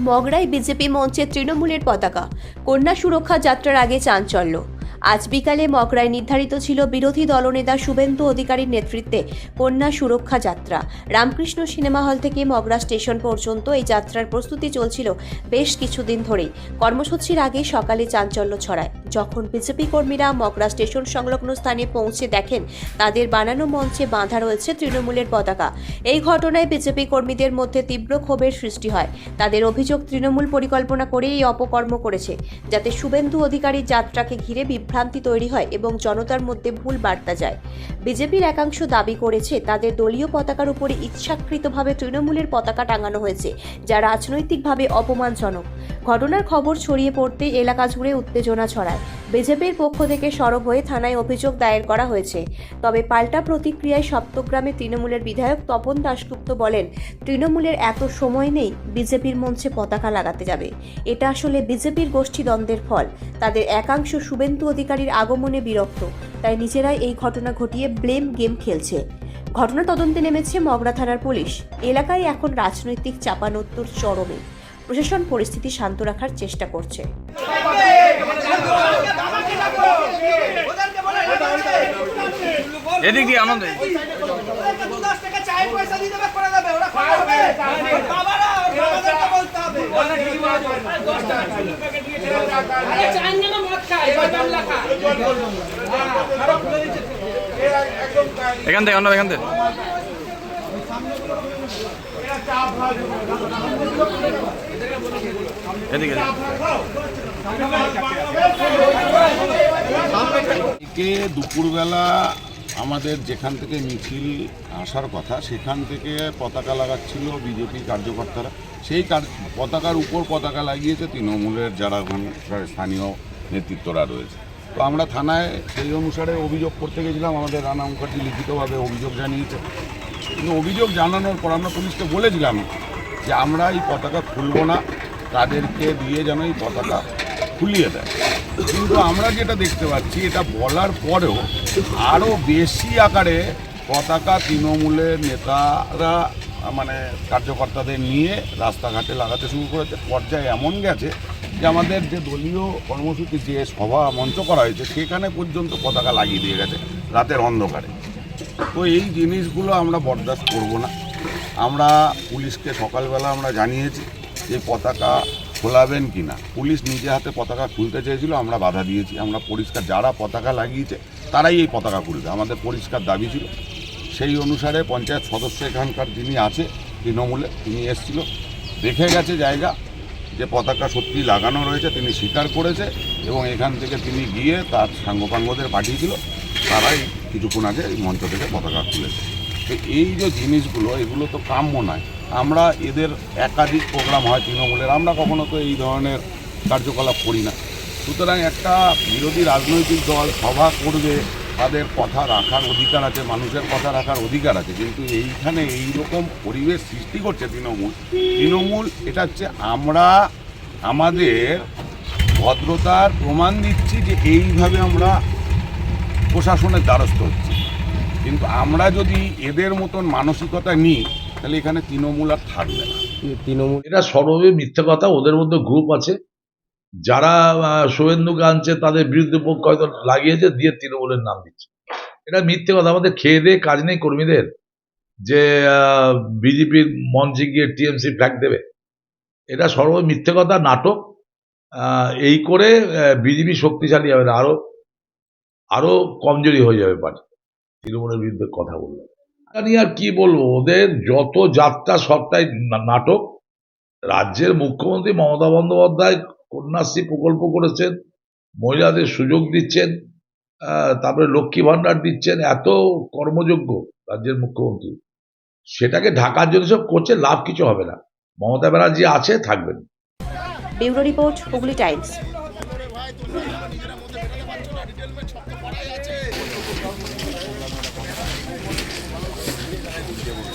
মগরায় BJP মঞ্চে তৃণমূলের পতাকা। কন্যা সুরক্ষা যাত্রার আগে চাঞ্চল্য। আজ বিকালে মগরায় নির্ধারিত ছিল বিরোধী দলনেতা শুভেন্দু অধিকারীর নেতৃত্বে কন্যা সুরক্ষা যাত্রা। রামকৃষ্ণ সিনেমা হল থেকে মগরা স্টেশন পর্যন্ত এই যাত্রার প্রস্তুতি চলছিল বেশ কিছুদিন ধরেই। কর্মসূচির আগে সকালে চাঞ্চল্য ছড়ায়। যখন বিজেপি কর্মীরা মগরা স্টেশন সংলগ্ন স্থানে পৌঁছে দেখেন, তাদের বানানো মঞ্চে বাঁধা রয়েছে তৃণমূলের পতাকা। এই ঘটনায় বিজেপি কর্মীদের মধ্যে তীব্র ক্ষোভের সৃষ্টি হয়। তাদের অভিযোগ তৃণমূল পরিকল্পনা করে এই অপকর্ম করেছে, যাতে শুভেন্দু অধিকারীর যাত্রাকে ঘিরে বিভ্রান্তি তৈরি হয় এবং জনতার মধ্যে ভুল বার্তা যায়। বিজেপির একাংশ দাবি করেছে, তাদের দলীয় পতাকার উপরে ইচ্ছাকৃতভাবে তৃণমূলের পতাকা টাঙানো হয়েছে, যা রাজনৈতিকভাবে অপমানজনক। ঘটনার খবর ছড়িয়ে পড়তে এলাকা জুড়ে উত্তেজনা ছড়ায়। বিজেপির পক্ষ থেকে সরব হয়ে থানায় অভিযোগ দায়ের করা হয়েছে। তবে পাল্টা প্রতিক্রিয়ায় সপ্তগ্রামে তৃণমূলের বিধায়ক তপন দাশগুপ্ত বলেন, তৃণমূলের এত সময় নেই, বিজেপির মঞ্চে পতাকা লাগাতে যাবে। এটা আসলে বিজেপির গোষ্ঠী দ্বন্দ্বের ফল। তাদের একাংশ শুভেন্দু অধিকারীর আগমনে বিরক্ত। তাই নিজেরাই এই ঘটনা ঘটিয়ে ব্লেম গেম খেলছে। ঘটনা তদন্তে নেমেছে মগরা থানার পুলিশ। এলাকায় এখন রাজনৈতিক চাপানোত্তর চরমে। প্রশাসন পরিস্থিতি শান্ত রাখার চেষ্টা করছে এদিকে আনন্দ চায়ের পয়সা দিয়ে দেবে করে দেবে ওরা খাবে বাবারা বাবাদেরকে বলতে হবে আরে চান যেন মদ খায় জয় বাংলা খায় এখান থেকে অন্য এখান থেকে। এদিকে দুপুরবেলা আমাদের যেখান থেকে মিছিল আসার কথা, সেখান থেকে পতাকা লাগাচ্ছিল বিজেপি কার্যকর্তারা। সেই কার- পতাকার উপর পতাকা লাগিয়েছে তৃণমূলের যারা ওখানকার স্থানীয় নেতৃত্বরা রয়েছে। তো আমরা থানায় সেই অনুসারে অভিযোগ করতে গেছিলাম, আমাদের রানা মুখার্জি লিখিতভাবে অভিযোগ জানিয়েছে। কিন্তু অভিযোগ জানানোর পর আমরা পুলিশকে বলেছিলাম যে আমরা এই পতাকা খুলব না, তাদেরকে দিয়ে যেন এই পতাকা খুলিয়ে দেয়। কিন্তু আমরা যেটা দেখতে পাচ্ছি, এটা বলার পরেও আরও বেশি আকারে পতাকা তৃণমূলের নেতারা মানে কার্যকর্তাদের নিয়ে রাস্তাঘাটে লাগাতে শুরু করেছে। পর্যায়ে এমন গেছে যে আমাদের যে দলীয় কর্মসূচি যে সভা মঞ্চ করা হয়েছে, সেখানে পর্যন্ত পতাকা লাগিয়ে দিয়ে গেছে রাতের অন্ধকারে। তো এই জিনিসগুলো আমরা বরদাস্ত করব না। আমরা পুলিশকে সকালবেলা আমরা জানিয়েছি যে পতাকা খোলাবেন কি না পুলিশ নিজে হাতে পতাকা খুলতে চেয়েছিল, আমরা বাধা দিয়েছি। আমরা পরিষ্কার যারা পতাকা লাগিয়েছে, তারাই এই পতাকা খুলবে। আমাদের পরিষ্কার দাবি ছিল। সেই অনুসারে পঞ্চায়েত সদস্য এখানকার যিনি আছে, তৃণমূলে, তিনি এসেছিল। দেখে গেছে জায়গা যে পতাকা সত্যি লাগানো রয়েছে, তিনি স্বীকার করেছে এবং এখান থেকে তিনি গিয়ে তার সাঙ্গপাঙ্গদের পাঠিয়েছিল। তারাই কিছুক্ষণ আগে এই মঞ্চ থেকে পতাকা খুলেছে। তো এই যে জিনিসগুলো, এগুলো তো কাম্য নয়। আমরা এদের একাধিক প্রোগ্রাম হয় তৃণমূলের। আমরা কখনো তো এই ধরনের কার্যকলাপ করি না। সুতরাং একটা বিরোধী রাজনৈতিক দল সভা করবে, তাদের কথা রাখার অধিকার আছে, মানুষের কথা রাখার অধিকার আছে। কিন্তু এইখানে এই রকম পরিবেশ সৃষ্টি করছে তৃণমূল। তৃণমূল, এটা হচ্ছে আমরা, আমাদের ভদ্রতার প্রমাণ দিচ্ছি যে এইভাবে আমরা প্রশাসনের দ্বারস্থ হচ্ছি। কিন্তু আমরা যদি এদের মতন মানসিকতা নিই তাহলে এখানে তৃণমূল আর থাকবে না। তৃণমূল এটা সর্ববে মিথ্যে কথা ওদের মধ্যে গ্রুপ আছে। যারা শুভেন্দুকে আনছে তাদের বিরুদ্ধে পক্ষ হয়তো লাগিয়েছে দিয়ে তৃণমূলের নাম দিচ্ছে। এটা মিথ্যে কথা আমাদের খেয়ে দিয়ে কাজ নেই কর্মীদের। যে বিজেপির মঞ্চে গিয়ে টিএমসি ফ্ল্যাগ দেবে। এটা সর্ব মিথ্যে কথা নাটক। এই করে বিজেপি শক্তিশালী হবে না। আরও আরও কমজোরি হয়ে যাবে পার্টি। তৃণমূলের বিরুদ্ধে কথা এটা নিয়ে আর কি বলব, ওদের যত যাত্রা সবটাই নাটক। রাজ্যের মুখ্যমন্ত্রী মমতা বন্দ্যোপাধ্যায় কন্যাশ্রী প্রকল্প করেছেন, মহিলাদের সুযোগ দিচ্ছেন তারপরে লক্ষ্মী ভাণ্ডার দিচ্ছেন, এত কর্মযোগ্য রাজ্যের মুখ্যমন্ত্রী। সেটাকে ঢাকার জন্য সব করছে, লাভ কিছু হবে না। মমতা ব্যানার্জি আছে, থাকবেন। Bureau report, Hooghly Times. где вы.